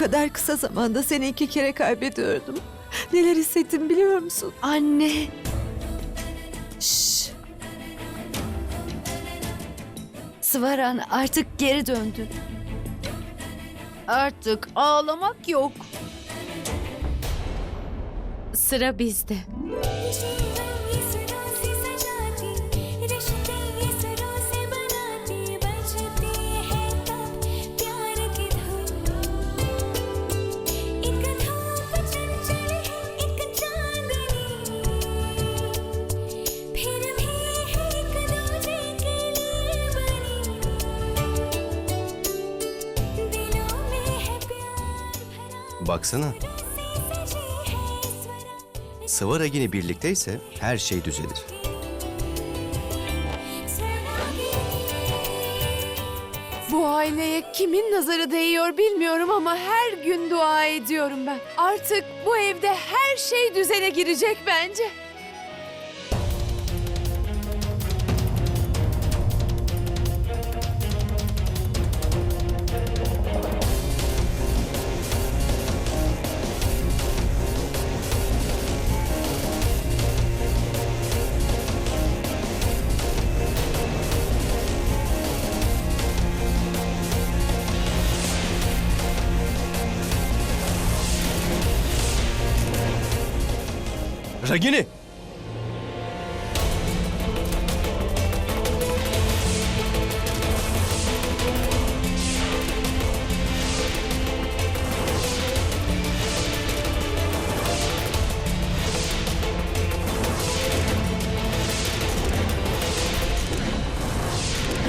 kadar kısa zamanda seni iki kere kaybediyordum. Neler hissettim biliyor musun? Anne. Şşş. Sıvaran artık geri döndü. Artık ağlamak yok. Sıra bizde. baksana. Sıvara yine birlikteyse her şey düzelir. Bu aileye kimin nazarı değiyor bilmiyorum ama her gün dua ediyorum ben. Artık bu evde her şey düzene girecek bence. Ragini!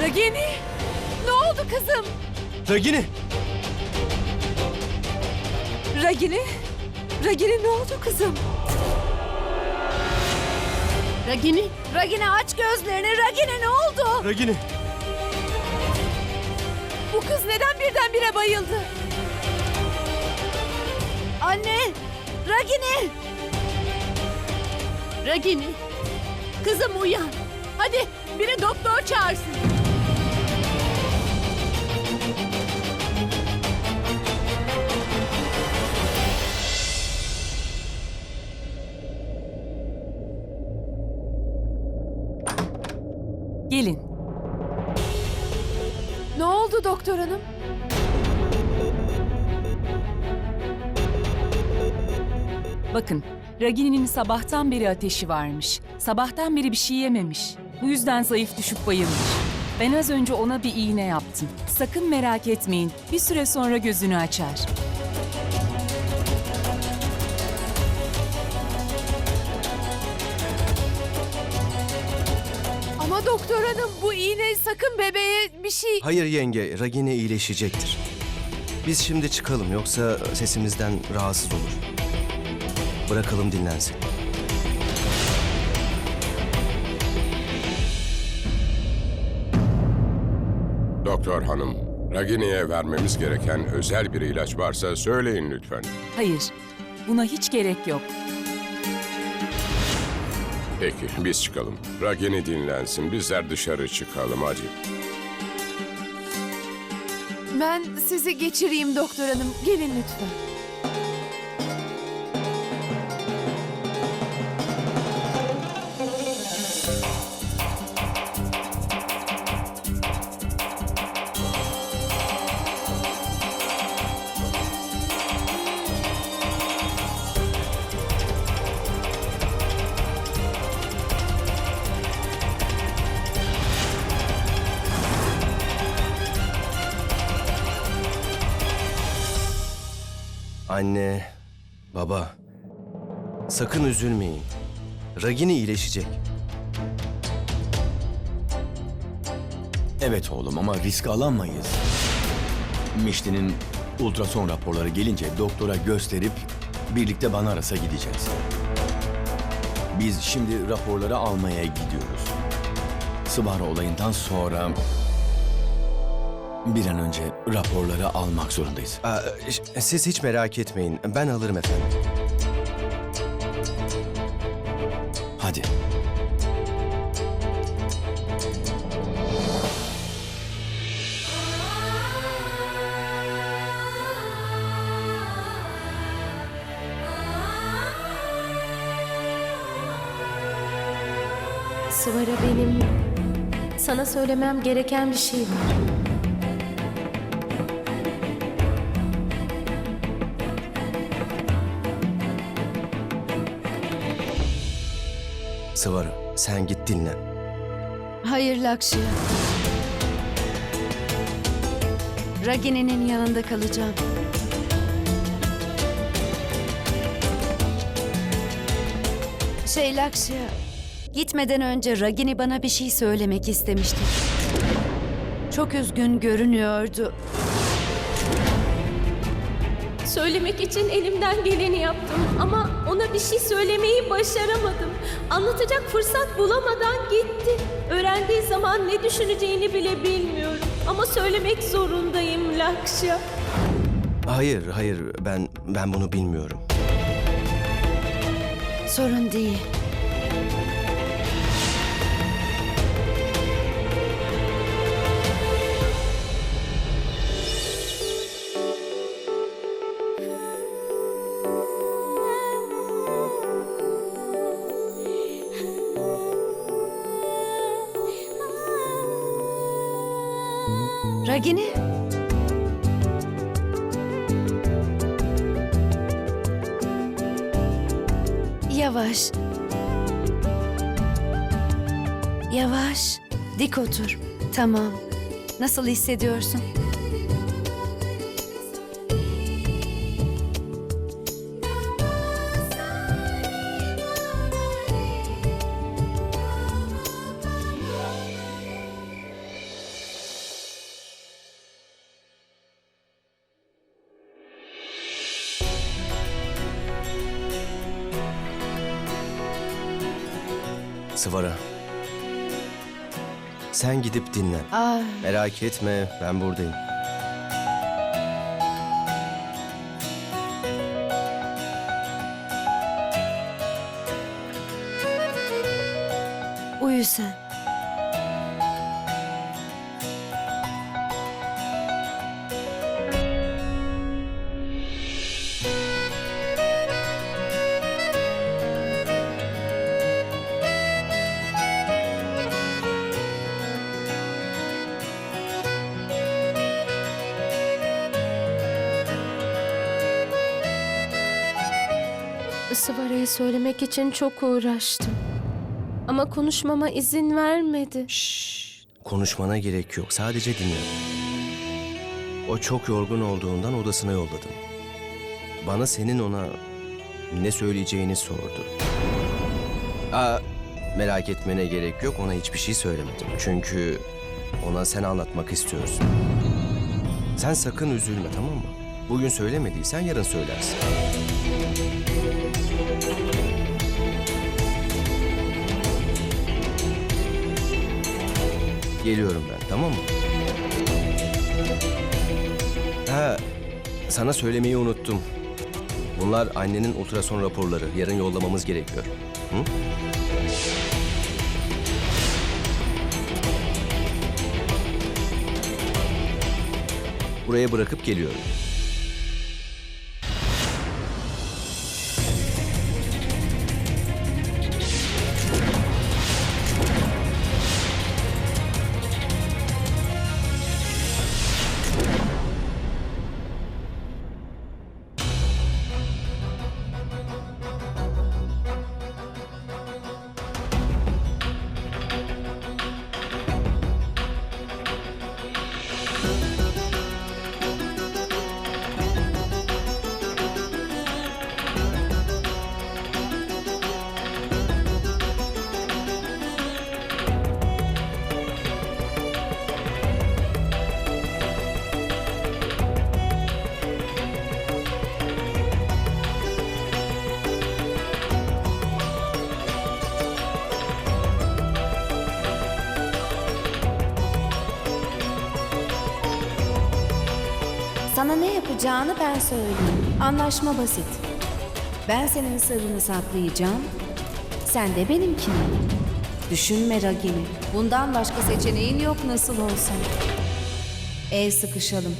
Ragini! Ne oldu kızım? Ragini! Ragini? Ragini ne oldu kızım? Ragini! Ragini aç gözlerini! Ragini ne oldu? Ragini! Bu kız neden birdenbire bayıldı? Anne! Ragini! Ragini! Kızım uyan! Hadi biri doktor çağırsın. Gelin. Ne oldu doktor hanım? Bakın, Ragini'nin sabahtan beri ateşi varmış. Sabahtan beri bir şey yememiş. Bu yüzden zayıf düşüp bayılmış. Ben az önce ona bir iğne yaptım. Sakın merak etmeyin. Bir süre sonra gözünü açar. Doktor hanım bu iğne sakın bebeğe bir şey... Hayır yenge, Ragini iyileşecektir. Biz şimdi çıkalım yoksa sesimizden rahatsız olur. Bırakalım dinlensin. Doktor hanım, Ragini'ye vermemiz gereken özel bir ilaç varsa söyleyin lütfen. Hayır, buna hiç gerek yok. Peki, biz çıkalım. Ragini dinlensin, bizler dışarı çıkalım hadi. Ben sizi geçireyim doktor hanım. Gelin lütfen. Anne, baba, sakın üzülmeyin. Ragini iyileşecek. Evet oğlum ama risk alamayız. Mişti'nin ultrason raporları gelince doktora gösterip birlikte Banaras'a gideceğiz. Biz şimdi raporları almaya gidiyoruz. Sıvara olayından sonra bir an önce raporları almak zorundayız. Aa, siz hiç merak etmeyin. Ben alırım efendim. Hadi. Sıvara benim sana söylemem gereken bir şey var. Sıvara sen git dinlen. Hayır Lakşya. Ragini'nin yanında kalacağım. Şey Lakşya, gitmeden önce Ragini bana bir şey söylemek istemişti. Çok üzgün görünüyordu. Söylemek için elimden geleni yaptım ama ona bir şey söylemeyi başaramadım. Anlatacak fırsat bulamadan gitti. Öğrendiği zaman ne düşüneceğini bile bilmiyorum. Ama söylemek zorundayım Lakşa. Hayır, hayır ben ben bunu bilmiyorum. Sorun değil. Ragini? Yavaş. Yavaş. Dik otur. Tamam. Nasıl hissediyorsun? Sen gidip dinlen. Aa, Merak etme ben buradayım. uyu sen. söylemek için çok uğraştım. Ama konuşmama izin vermedi. Şşş, konuşmana gerek yok. Sadece dinle. O çok yorgun olduğundan odasına yolladım. Bana senin ona ne söyleyeceğini sordu. Aa, merak etmene gerek yok. Ona hiçbir şey söylemedim. Çünkü ona sen anlatmak istiyorsun. Sen sakın üzülme tamam mı? Bugün söylemediysen yarın söylersin. Geliyorum ben tamam mı? Ha, sana söylemeyi unuttum. Bunlar annenin ultrason raporları. Yarın yollamamız gerekiyor. Hı? Buraya bırakıp geliyorum. Sana ne yapacağını ben söyleyeyim. Anlaşma basit. Ben senin sırrını saklayacağım. Sen de benimkini. Düşünme Ragini. Bundan başka seçeneğin yok nasıl olsa. El sıkışalım.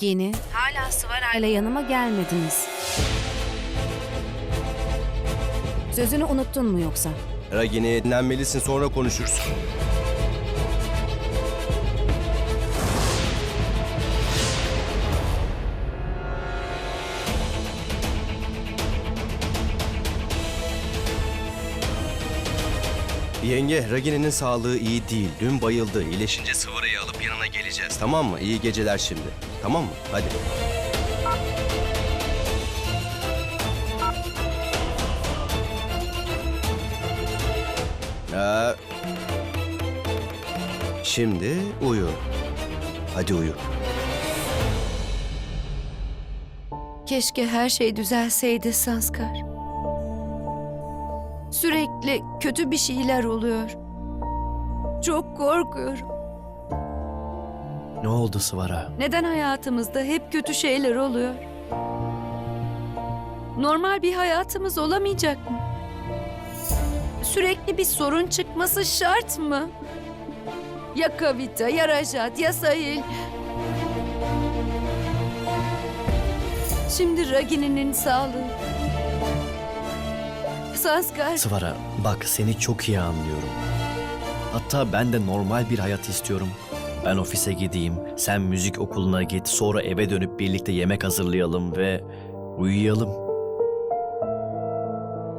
Ragini, hala Svara'yla yanıma gelmediniz. Sözünü unuttun mu yoksa? Ragini dinlenmelisin sonra konuşuruz. Yenge, Ragini'nin sağlığı iyi değil. Dün bayıldı. İyileşince Sıvıra'yı alıp yanına geleceğiz. Tamam mı? İyi geceler şimdi. Tamam mı? Hadi. Ee, şimdi uyu. Hadi uyu. Keşke her şey düzelseydi Sanskar. Sürekli kötü bir şeyler oluyor. Çok korkuyorum. Ne oldu Sıvara? Neden hayatımızda hep kötü şeyler oluyor? Normal bir hayatımız olamayacak mı? Sürekli bir sorun çıkması şart mı? Ya Kavita, ya Rajat, ya Sahil. Şimdi Ragini'nin sağlığı. Sanskar. Sıvara bak seni çok iyi anlıyorum. Hatta ben de normal bir hayat istiyorum. Ben ofise gideyim, sen müzik okuluna git, sonra eve dönüp birlikte yemek hazırlayalım ve uyuyalım.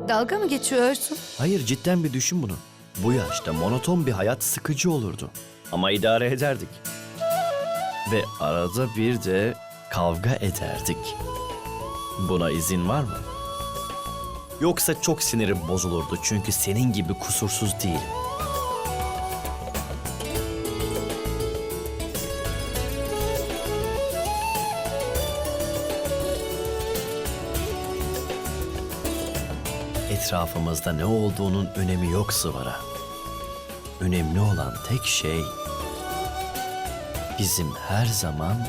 Dalga mı geçiyorsun? Hayır cidden bir düşün bunu. Bu yaşta monoton bir hayat sıkıcı olurdu. Ama idare ederdik. Ve arada bir de kavga ederdik. Buna izin var mı? Yoksa çok sinirim bozulurdu çünkü senin gibi kusursuz değil. Etrafımızda ne olduğunun önemi yok Sıvara. Önemli olan tek şey bizim her zaman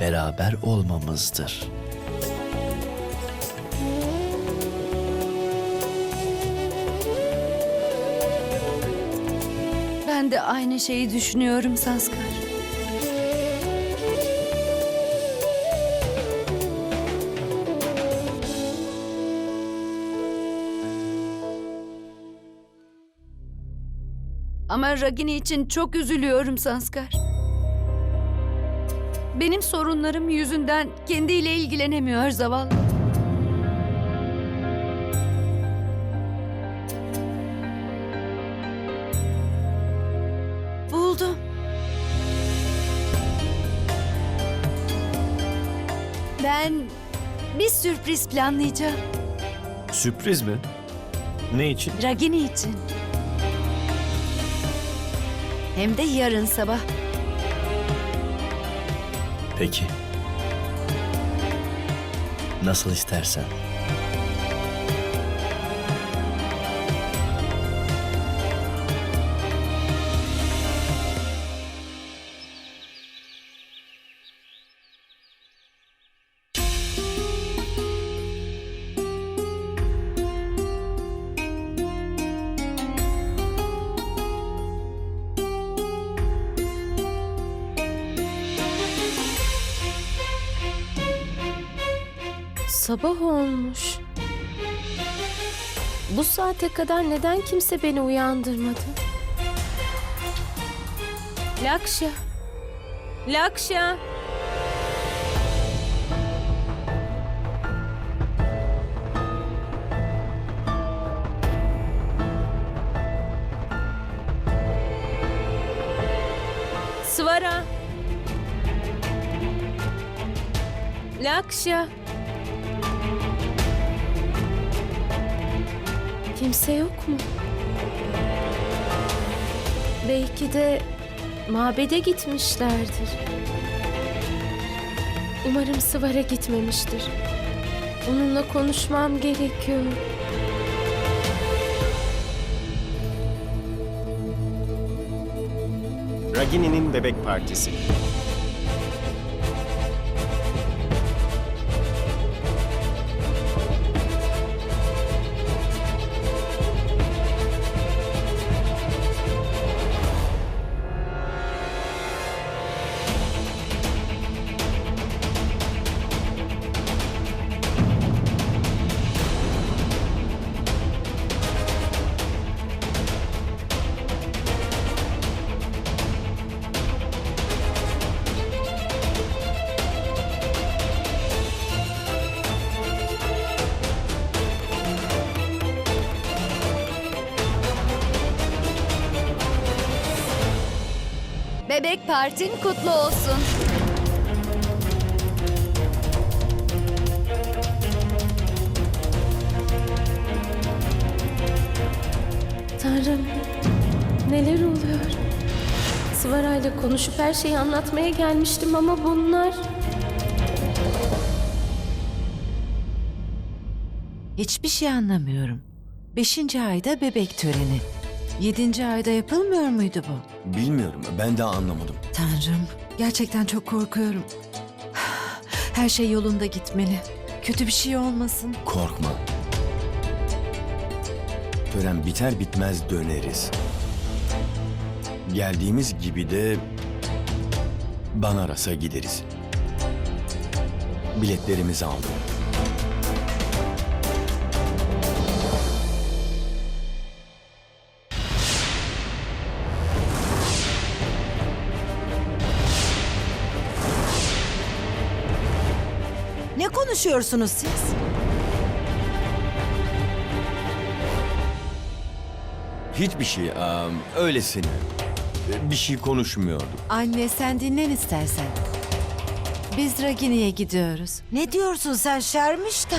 beraber olmamızdır. Ben de aynı şeyi düşünüyorum Sanskar. Ama Ragini için çok üzülüyorum Sanskar. Benim sorunlarım yüzünden kendiyle ilgilenemiyor zavallı. Sürpriz planlayacağım. Sürpriz mi? Ne için? Ragini için. Hem de yarın sabah. Peki. Nasıl istersen. Olmuş. Bu saate kadar neden kimse beni uyandırmadı? Lakşa. Lakşa. Svara. Lakşa. Kimse yok mu? Belki de mabede gitmişlerdir. Umarım Sıvar'a gitmemiştir. Onunla konuşmam gerekiyor. Ragini'nin Bebek Partisi. Bebek partin kutlu olsun. Tanrım, neler oluyor? Svara ile konuşup her şeyi anlatmaya gelmiştim ama bunlar... Hiçbir şey anlamıyorum. Beşinci ayda bebek töreni. Yedinci ayda yapılmıyor muydu bu? Bilmiyorum, ben de anlamadım. Tanrım, gerçekten çok korkuyorum. Her şey yolunda gitmeli. Kötü bir şey olmasın. Korkma. Tören biter bitmez döneriz. Geldiğimiz gibi de Banaras'a gideriz. Biletlerimizi aldım. Konuşuyorsunuz siz? Hiçbir şey, am, öylesine. Bir şey konuşmuyorduk. Anne sen dinlen istersen. Biz Ragini'ye gidiyoruz. Ne diyorsun sen Şermiş de?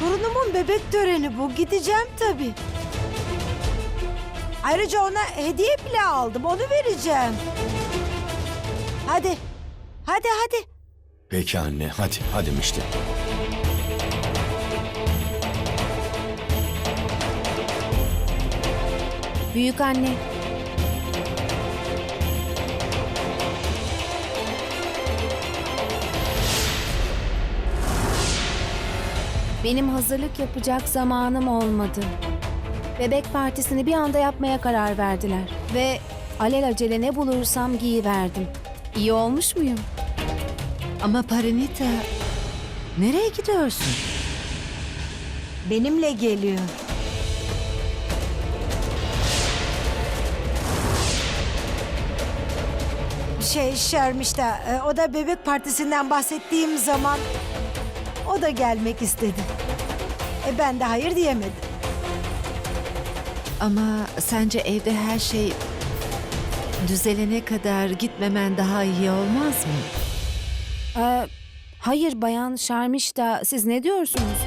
Torunumun bebek töreni bu. Gideceğim tabii. Ayrıca ona hediye bile aldım. Onu vereceğim. Hadi. Hadi hadi. Peki anne, hadi, hadi işte. Büyük anne. Benim hazırlık yapacak zamanım olmadı. Bebek partisini bir anda yapmaya karar verdiler. Ve alelacele ne bulursam giyiverdim. İyi olmuş muyum? Ama Parinita, nereye gidiyorsun? Benimle geliyor. Şey Şermiş de e, o da bebek partisinden bahsettiğim zaman o da gelmek istedi. E ben de hayır diyemedim. Ama sence evde her şey düzelene kadar gitmemen daha iyi olmaz mı? Ee, hayır bayan Şarmişta siz ne diyorsunuz?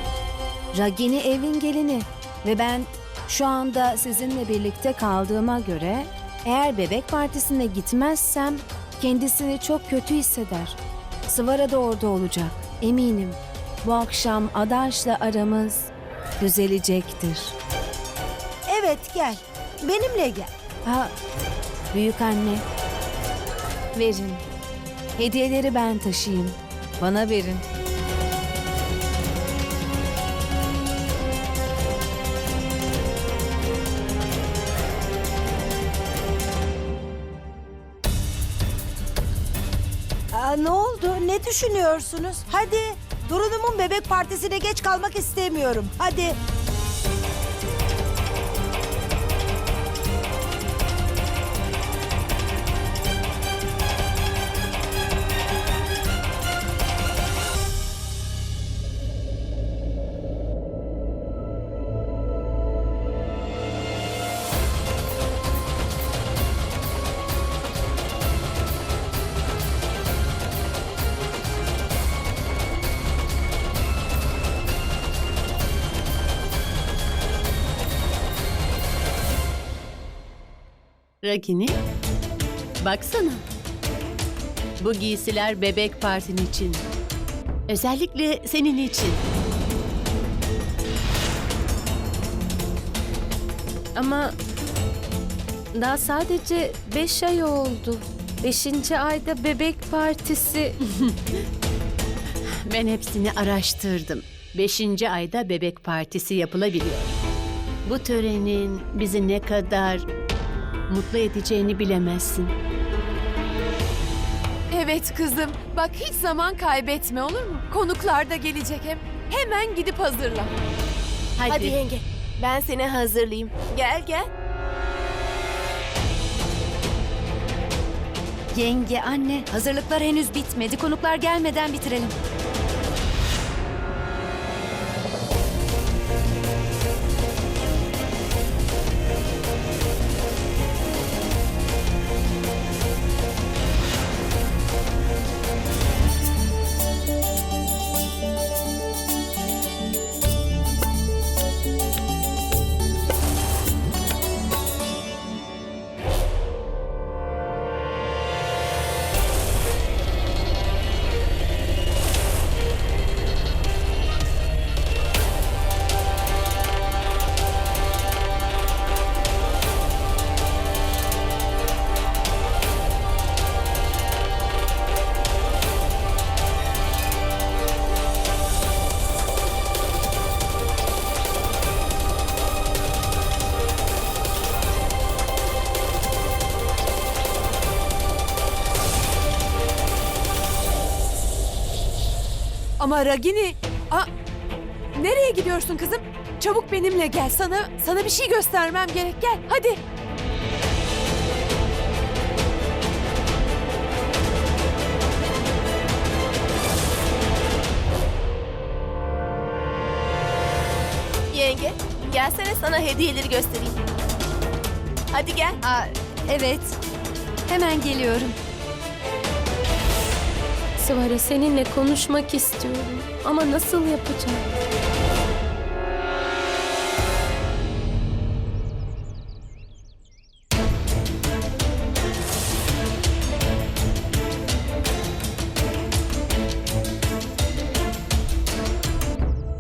Ragini evin gelini ve ben şu anda sizinle birlikte kaldığıma göre eğer bebek partisine gitmezsem kendisini çok kötü hisseder. Sıvara da orada olacak eminim. Bu akşam Adaş'la aramız düzelecektir. Evet gel. Benimle gel. Ha, büyük anne. Verin. Hediyeleri ben taşıyayım. Bana verin. Aa, ne oldu? Ne düşünüyorsunuz? Hadi. Torunumun bebek partisine geç kalmak istemiyorum. Hadi. Ragini, baksana. Bu giysiler bebek partin için. Özellikle senin için. Ama daha sadece beş ay oldu. Beşinci ayda bebek partisi. ben hepsini araştırdım. Beşinci ayda bebek partisi yapılabiliyor. Bu törenin bizi ne kadar mutlu edeceğini bilemezsin. Evet kızım. Bak hiç zaman kaybetme olur mu? Konuklar da gelecek hem. Hemen gidip hazırlan. Hadi. yenge. Ben seni hazırlayayım. Gel gel. Yenge, anne, hazırlıklar henüz bitmedi. Konuklar gelmeden bitirelim. Ragini... Aa, nereye gidiyorsun kızım? Çabuk benimle gel. Sana sana bir şey göstermem gerek. Gel hadi. Yenge, gelsene sana hediyeleri göstereyim. Hadi gel. Aa, evet. Hemen geliyorum. Sıvara seninle konuşmak istiyorum. Ama nasıl yapacağım?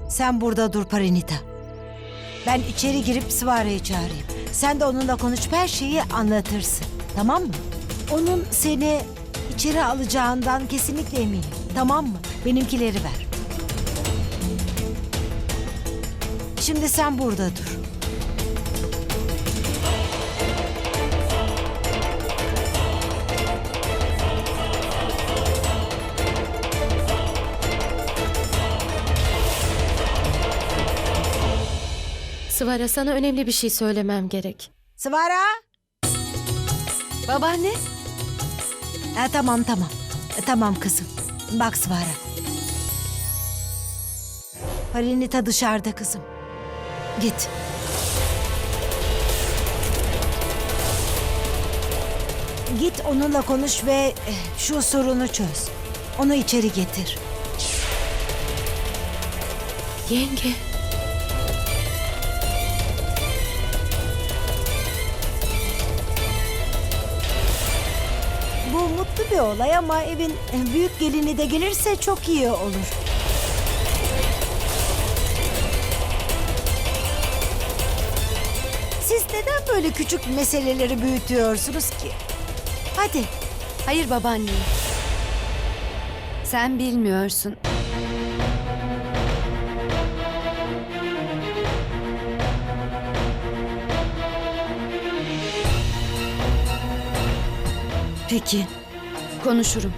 Sen burada dur Parinita. Ben içeri girip Svara'yı çağırayım. Sen de onunla konuşup her şeyi anlatırsın. Tamam mı? Onun seni içeri alacağından kesinlikle eminim. Tamam mı? Benimkileri ver. Şimdi sen burada dur. Sıvara sana önemli bir şey söylemem gerek. Svara! Babaanne. Ha, tamam tamam. E, tamam kızım. Bak Svara. Parinita dışarıda kızım. Git. Git onunla konuş ve eh, şu sorunu çöz. Onu içeri getir. Yenge. Bu mutlu bir olay ama evin büyük gelini de gelirse çok iyi olur. Siz neden böyle küçük meseleleri büyütüyorsunuz ki? Hadi. Hayır babaanne. Sen bilmiyorsun. Peki. Konuşurum.